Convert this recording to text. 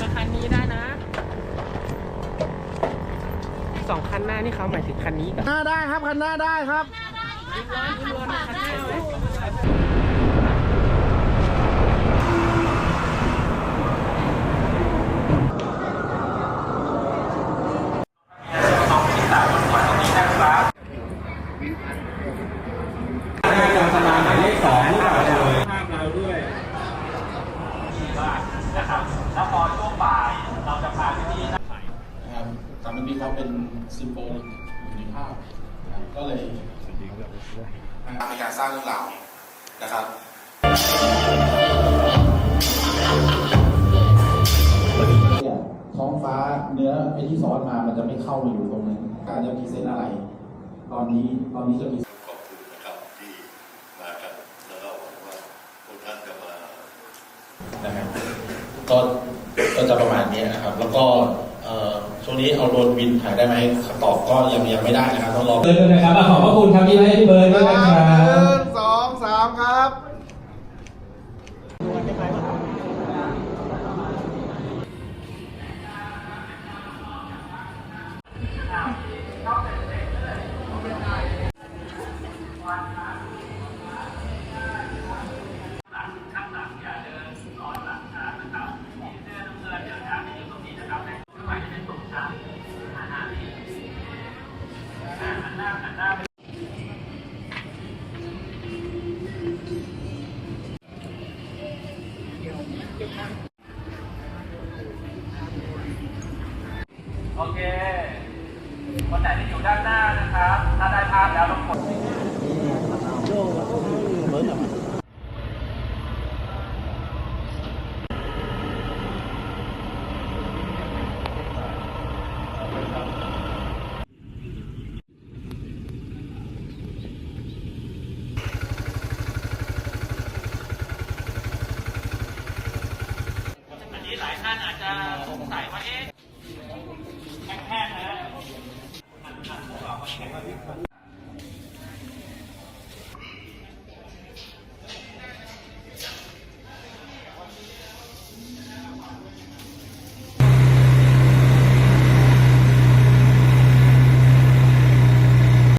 มาคันนี้ได้นะสองคันหน้านี่เขาหมายถึงคันนี้กับหน้าได้ครับคันหน้าได้ครับ ยิ้มได้คัน เขาเป็นซิมโบลิกอยู่ในภาพนะครับก็เลยในการสร้างเรื่องราวนะครับเนี่ยท้องฟ้าเนื้อไอ้ที่ซ้อนมามันจะไม่เข้ามาอยู่ตรงนั้นการจะพรีเซนต์อะไร ตอนนี้ตอนนี้จะมีขอบคุณนะครับที่มากันแล้วก็หวังว่าพวกท่านจะมานะครับก็ก็จะประมาณนี้นะครับ แล้วก็ เอ่อช่วงนี้เอาโดรนบินถ่ายได้ไหมตอบก็ยังยังไม่ได้นะครับต้องรอเบิร์ดด้วยนะครับอะขอบพระคุณครับที่มาให้พี่เบิร์ด โอเค คนไหนที่อยู่ด้านหน้านะครับ ถ้าได้ภาพแล้วรบกวนอันนี้หลายท่านอาจจะสงสัยว่าเอ๊ะ